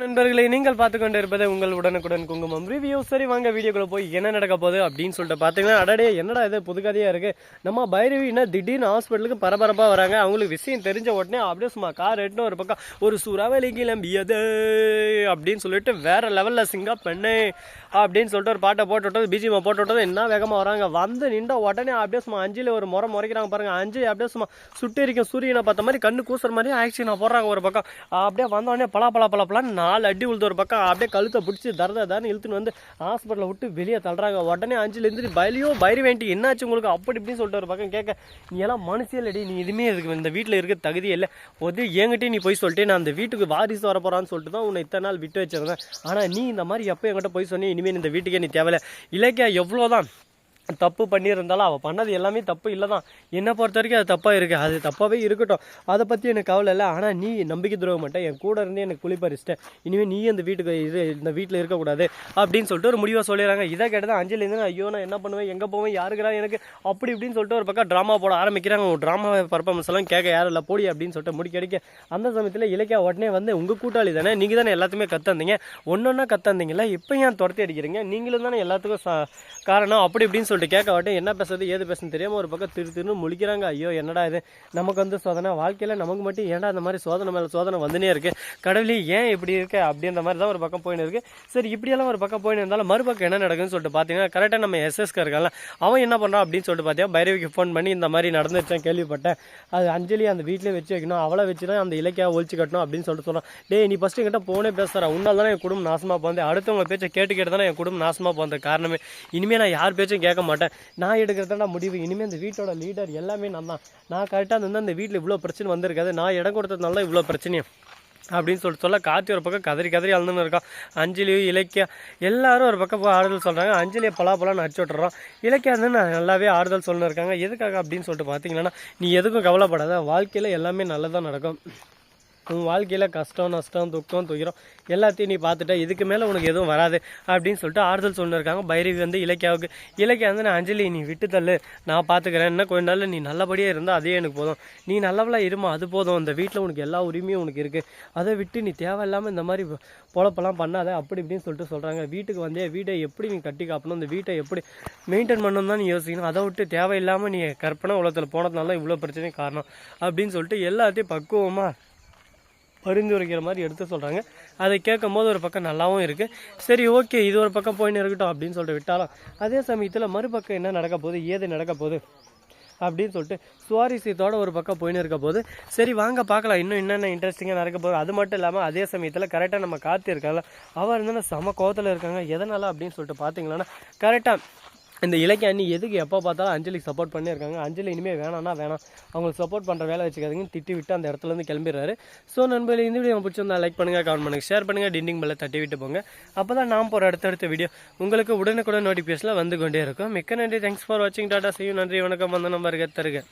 நண்பர்களை நீங்கள் பார்த்து கொண்டு இருப்பது உங்கள் உடனுக்குடன் குங்குமம் ரிவ்யூ சரி வாங்க வீடியோக்குள்ள போய் என்ன நடக்க போகுது அப்படின்னு சொல்லிட்டு பார்த்தீங்கன்னா அடடே என்னடா இது புதுக்கதையாக இருக்குது நம்ம பைரவி என்ன திடீர்னு ஹாஸ்பிட்டலுக்கு பரபரப்பாக வராங்க. அவங்களுக்கு விஷயம் தெரிஞ்ச உடனே அப்படியே சும்மா கார் எட்டுன்னு ஒரு பக்கம் ஒரு சுறாவலி கிளம்பியது அப்படின்னு சொல்லிட்டு வேற லெவலில் சிங்கா பெண்ணு அப்படின்னு சொல்லிட்டு ஒரு பாட்டை போட்டு விட்டது பிஜிமா போட்டு விட்டது என்ன வேகமாக வராங்க. வந்து நின்ற உடனே அப்படியே சும்மா அஞ்சில் ஒரு முறை முறைக்கிறாங்க பாருங்கள் அஞ்சு அப்படியே சும்மா சுட்டு இருக்கும் சூரியனை பார்த்த மாதிரி கண்ணு கூசுற மாதிரி ஆக்ஷனை போடுறாங்க ஒரு பக்கம். அப்படியே வந்த உடனே பலா பலா பலா பலான்னு நாலு அடி உழுது ஒரு பக்கம் அப்படியே கழுத்தை பிடிச்சி தரத இழுத்துன்னு வந்து ஹாஸ்பிட்டலில் விட்டு வெளியே தள்ளுறாங்க. உடனே அஞ்சில் இருந்து பயலியோ பயிர் வேண்டி என்னாச்சு உங்களுக்கு? அப்படி இப்படின்னு சொல்லிட்டு ஒரு பக்கம் கேட்க நீ எல்லாம் மனுஷியல்லடி நீ இதுமே இருக்கு இந்த வீட்டில் இருக்க தகுதி இல்லை. ஒது என்கிட்டயே நீ போய் சொல்லிட்டு நான் அந்த வீட்டுக்கு வாரிசு வர போகிறான்னு சொல்லிட்டு தான் உன்னை இத்தனை நாள் விட்டு வச்சிருந்தேன். ஆனால் நீ இந்த மாதிரி எப்போ என்கிட்ட போய் சொன்னி இனிமேல் இந்த வீட்டுக்கே நீ தேவையில்லை. இலக்கியா எவ்வளோதான் தப்பு பண்ணியிருந்தாலும் அவள் பண்ணது எல்லாமே தப்பு இல்லை தான் என்னை பொறுத்த வரைக்கும் அது தப்பாக இருக்குது அது தப்பாகவே இருக்கட்டும். அதை பற்றி எனக்கு கவலை இல்லை. ஆனால் நீ நம்பிக்கை துரோக மாட்டேன் என் கூட இருந்தே எனக்கு குளிப்பறிச்சிட்டேன் இனிமேல் நீ அந்த வீட்டுக்கு இது இந்த வீட்டில் இருக்கக்கூடாது அப்படின்னு சொல்லிட்டு ஒரு முடிவாக சொல்லிடுறாங்க. இதை கேட்டது அஞ்சலிருந்து ஐயோ நான் என்ன பண்ணுவேன்? எங்கே போவேன்? யாருக்கிறா எனக்கு? அப்படி இப்படின்னு சொல்லிட்டு ஒரு பக்கம் ட்ராமா போட ஆரம்பிக்கிறாங்க. உங்கள் ட்ராமா பர்ஃபார்மன்ஸ் எல்லாம் கேட்க யாரும் இல்லை. போடி அப்படின்னு சொல்லிட்டு முடிக்கடிக்க அந்த சமயத்தில் இலக்கியா உடனே வந்து உங்கள் கூட்டாளி தானே? நீங்கள் தானே எல்லாத்தையுமே கத்தந்தீங்க? ஒன்றா கத்தந்தீங்களா இப்போ ஏன் துரத்தி அடிக்கிறீங்க? நீங்களும் தானே எல்லாத்துக்கும் காரணம். அப்படி இப்படின்னு சொல்லிட்டு கேட்க மாட்டேன் என்ன பேசுறது ஏது பேசுன்னு தெரியாமல் ஒரு பக்கம் திரு திருன்னு முழிக்கிறாங்க. ஐயோ என்னடா இது? நமக்கு வந்து சோதனை. வாழ்க்கையில் நமக்கு மட்டும் ஏன்டா இந்த மாதிரி சோதனை மேலே சோதனை வந்துனே இருக்கு? கடவுளே ஏன் இப்படி இருக்கு? அப்படின்ற மாதிரி தான் ஒரு பக்கம் போயின்னு இருக்கு. சரி இப்படியெல்லாம் ஒரு பக்கம் போயின்னு இருந்தாலும் மறுபக்கம் என்ன நடக்குதுன்னு சொல்லிட்டு பார்த்தீங்கன்னா கரெக்டாக நம்ம எஸ்எஸ்க்கு இருக்கான்ல அவன் என்ன பண்ணுறான் அப்படின்னு சொல்லிட்டு பார்த்தீங்கன்னா பைரவிக்கு ஃபோன் பண்ணி இந்த மாதிரி நடந்துருச்சேன் கேள்விப்பட்டேன். அது அஞ்சலி அந்த வீட்டிலே வச்சு வைக்கணும் அவளை வச்சு தான் அந்த இலக்கியாக ஒழிச்சு கட்டணும் அப்படின்னு சொல்லிட்டு சொல்கிறான் டேய் நீ ஃபஸ்ட்டு என்கிட்ட போனே பேசுகிறா உன்னால் தானே என் குடும்பம் நாசமாக போந்தேன் அடுத்தவங்க பேச்சை கேட்டு கேட்டு தானே என் குடும்பம் நாசமாக போந்த காரணமே. இனிமேல் நான் யார் பேச்சும் கேட்க மாட்டேன். நான் எடுக்கிறதான முடிவு. இனிமேல் இந்த வீட்டோட லீடர் எல்லாமே நான் தான். நான் கரெக்டாக வந்து அந்த வீட்டில் இவ்வளோ பிரச்சனை வந்திருக்காது. நான் இடம் கொடுத்ததுனால இவ்வளோ பிரச்சனையும் அப்படின்னு சொல்லிட்டு சொல்ல கார்த்தி ஒரு பக்கம் கதறி கதறி அழுந்துன்னு இருக்கான். அஞ்சலி இலக்கியா எல்லாரும் ஒரு பக்கம் ஆறுதல் சொல்கிறாங்க அஞ்சலியை பலா பலான்னு அடிச்சு விட்டுறோம் இலக்கியா வந்து நான் நல்லாவே ஆறுதல் சொல்லின்னு இருக்காங்க. எதுக்காக அப்படின்னு சொல்லிட்டு பார்த்தீங்கன்னா நீ எதுக்கும் கவலைப்படாத. வாழ்க்கையில் எல்லாமே நல்லதாக நடக்கும். உன் வாழ்க்கையில் கஷ்டம் நஷ்டம் துக்கம் துயரம் எல்லாத்தையும் நீ பார்த்துட்ட. இதுக்கு மேலே உனக்கு எதுவும் வராது அப்படின்னு சொல்லிட்டு ஆறுதல் சொல்லிருக்காங்க. பைரவி வந்து இலக்கியாவுக்கு இலக்கியா வந்து நான் அஞ்சலி நீ விட்டு தள்ளு. நான் பார்த்துக்கிறேன். இன்னும் கொஞ்ச நாள் நீ நல்லபடியாக இருந்தால் அதே எனக்கு போதும். நீ நல்லவளாக இருமா அது போதும். இந்த வீட்டில் உனக்கு எல்லா உரிமையும் உனக்கு இருக்குது அதை விட்டு நீ தேவையில்லாமல் இந்த மாதிரி பொழப்பெல்லாம் பண்ணாத. அப்படி இப்படின்னு சொல்லிட்டு சொல்கிறாங்க வீட்டுக்கு வந்தே வீட்டை எப்படி நீ கட்டி காப்பணும்? இந்த வீட்டை எப்படி மெயின்டைன் பண்ணணும் தான் நீ யோசிக்கணும். அதை விட்டு தேவையில்லாமல் நீ கற்பனை உலகத்தில் போனதுனால தான் இவ்வளோ பிரச்சனை காரணம் அப்படின்னு சொல்லிட்டு எல்லாத்தையும் பக்குவமாக பரிந்துரைக்கிற மாதிரி எடுத்து சொல்கிறாங்க அதை கேட்கும் போது ஒரு பக்கம் நல்லாவும் இருக்குது சரி ஓகே இது ஒரு பக்கம் போயின்னு இருக்கட்டும் அப்படின்னு சொல்லிட்டு விட்டாலும் அதே சமயத்தில் மறுபக்கம் என்ன நடக்க போகுது ஏது நடக்க போகுது அப்படின்னு சொல்லிட்டு சுவாரஸ்யத்தோட ஒரு பக்கம் போயின்னு இருக்க போது சரி வாங்க பார்க்கலாம். இன்னும் என்னென்ன இன்ட்ரெஸ்டிங்காக நடக்க போகுது. அது மட்டும் இல்லாமல் அதே சமயத்தில் கரெக்டாக நம்ம காத்து இருக்காங்க அவர் இருந்தாலும் செம கோவத்தில் இருக்காங்க. எதனால் அப்படின்னு சொல்லிட்டு பார்த்தீங்கன்னா கரெக்டாக இந்த இலக்கிய அண்ணி எதுக்கு எப்போ பார்த்தாலும் அஞ்சலிக்கு சப்போர்ட் பண்ணியிருக்காங்க அஞ்சலி இனிமேல் வேணாம்னா வேணாம். அவங்களுக்கு சப்போர்ட் பண்ணுற வேலை வச்சுக்காதீங்கன்னு திட்டி விட்டு அந்த இடத்துல இருந்து கிளம்பிடுறாரு. ஸோ நண்பர்கள் இந்த வீடியோ பிடிச்சிருந்தா லைக் பண்ணுங்கள் கமெண்ட் பண்ணுங்கள் ஷேர் பண்ணுங்கள் டிண்டிங் பெல்ல தட்டி விட்டு போங்க. அப்போ தான் நான் போகிற அடுத்தடுத்த வீடியோ உங்களுக்கு உடனுக்குடன் நோட்டிஃபிகேஷனில் வந்து கொண்டே இருக்கும். மிக்க நன்றி. தேங்க்ஸ் ஃபார் வாட்சிங் டாட்டா செய்யும் நன்றி. வணக்கம். வந்த நம்பருக்கு தருக.